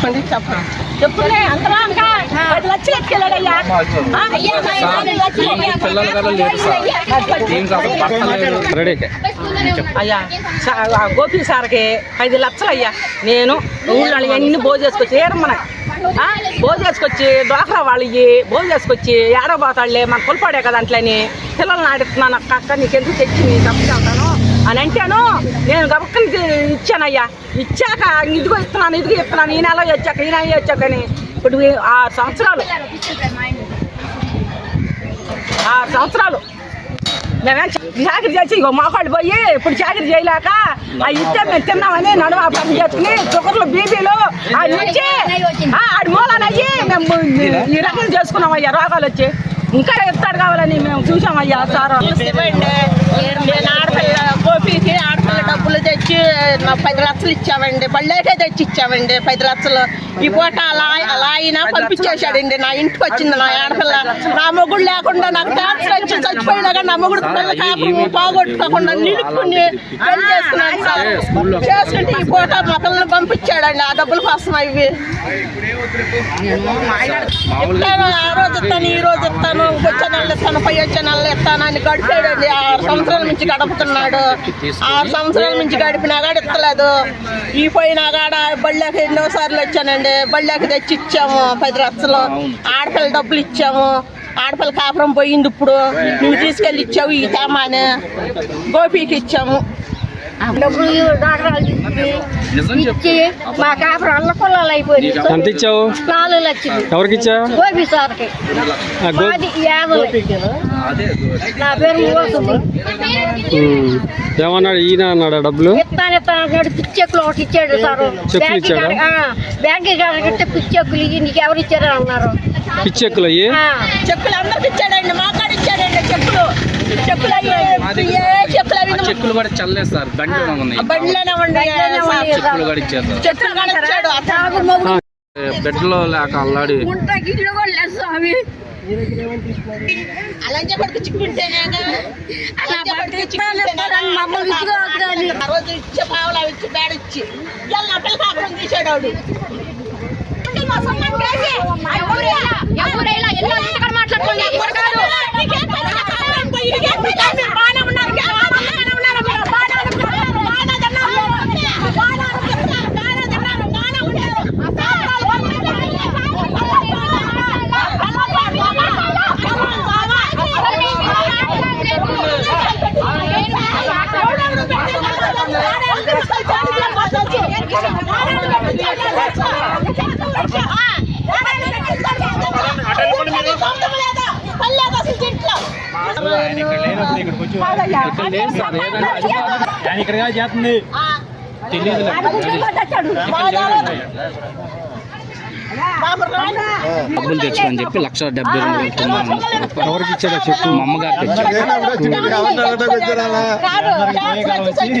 చెప్పండి చెప్పండి. చెప్పులే అంతలా ఇంకా పది లక్షలు ఎత్తుకెళ్ళాడయ్యా. ఆ, అయ్యా, గోపి సార్కి ఐదు లక్షలు అయ్యా. నేను ఊళ్ళో అన్ని భోజ చేసుకొచ్చి ఏరమ్మన భోజ చేసుకొచ్చి డోక్రా వాళ్ళు ఇయ్యి భోజ చేసుకొచ్చి ఏడబోతాడులే మన కొలపాడే కదా అంట్లని పిల్లల్ని ఆడిస్తున్నాను అక్క అక్క నీకెందుకు తెచ్చి నీ తప్పుకెళ్తాను అని అంటాను నేను గబక్కని ఇచ్చానయ్యా. ఇచ్చాక ఇదిగో ఇస్తున్నాను ఇదిగో ఇస్తున్నాను ఈ నెల వచ్చాక ఈ నెల వచ్చాక అని. ఇప్పుడు ఆరు సంవత్సరాలు. ఆరు సంవత్సరాలు. మేమేం చాకరీ చేసి ఇగో మాకాళ్ళు పోయి ఇప్పుడు చాకరీ చేయలేక ఆ ఇస్తే మేము తిన్నామని నడుమ పని చేసుకుని షుగర్లు బీపీలు అవి వచ్చి ఆడి మూలనయ్యి మేము ఈ రకం చేసుకున్నామయ్యా రోగాలు వచ్చి. ఇంకా ఇస్తాడు కావాలని మేము చూసామయ్యా సార్. నేను ఆడపిల్ల గోపికి ఆడపిల్ల డబ్బులు తెచ్చి నా పది లక్షలు ఇచ్చామండి బళ్ళేకే తెచ్చి ఇచ్చామండి పది లక్షలు. ఈ పూట అలా అలా అయినా పంపించేశాడండి నా ఇంటికి వచ్చింది నా ఆడపిల్ల. నా మొగుడు లేకుండా నాకు క్యాన్సర్ వచ్చి చచ్చిపోయినా కానీ నా మొగుడు పిల్లల కాపురం పోగొట్టుకోకుండా నిలుపుకుని పెళ్ళి చేసుకున్నాను సార్. చేసుకుంటే ఈ పూట మా పిల్లల్ని పంపించాడండి ఆ డబ్బుల కోసం అవి ఇస్తాను ఆ రోజు ఇస్తాను ఈ రోజు ఇస్తాను వచ్చే నెలలు ఇస్తాను పై వచ్చే నెలలు ఇస్తాను అని గడిపాడండి. ఆరు సంవత్సరాల నుంచి గడుపుతున్నాడు. ఆరు సంవత్సరాల నుంచి గడిపినా కాడ ఇస్తలేదు ఈ పోయినా కాడ బళ్ళకి ఎన్నో సార్లు వచ్చానండి. బళ్ళకి తెచ్చి ఇచ్చాము పది లక్షలు ఆడపిల్ల డబ్బులు ఇచ్చాము. ఆడపిల్ల కాపురం పోయింది ఇప్పుడు. నువ్వు తీసుకెళ్ళి ఇచ్చావు ఈ తేమాని. గోపికి ఇచ్చాము. డబ్బులు డాక్టర్లు ఇచ్చి ఇచ్చి మా కాపురం అల్ల పొలాలు అయిపోయింది ఎంత ఇచ్చావు నాలుగు లక్షలు ఎవరికి ఇచ్చావు గోపి. సార్కి నా పేరు. ఏమన్నాడు? ఈయన అన్నాడా డబ్బులు? ఇస్తాను ఇస్తాను అన్నాడు పిచ్చెక్కులు ఒకటి ఇచ్చాడు. సార్? బ్యాంక్ పిచ్చెక్కులు నీకు ఎవరు ఇచ్చారని అన్నారు పిచ్చెక్కులు చెక్కులు అందరికి ఇచ్చాడండి మా కాడ ఇచ్చాడండి చెక్కులు చెక్కులు అయ్యి ఏ చెక్కులు చెక్కులు కూడా చల్లలేదు సార్. బండిలో ఉన్నాయి. చెక్కులు కూడా ఇచ్చారు బెడ్లో లేక అల్లాడి. ఉంటే గిన్నె కూడా లేదు స్వామి అలంజ పట్టుకు చిక్కుంటేనే అలా పట్టుకు ఇస్తాను, ఇస్తానని మమ్మల్ని ఇచ్చుకోవద్దని. ఆ రోజు ఇచ్చే పావులా ఇచ్చి బేడ ఇచ్చి ఇవాళ నా పిల్ల కాపురం తీసాడు వాడు ఇక్కడ తెలియదు డబ్బులు తెచ్చుకొని చెప్పి లక్ష డెబ్బై రెండు వేల. ఎవరికి ఇచ్చాడా చెప్పు మా అమ్మగారికి కాదు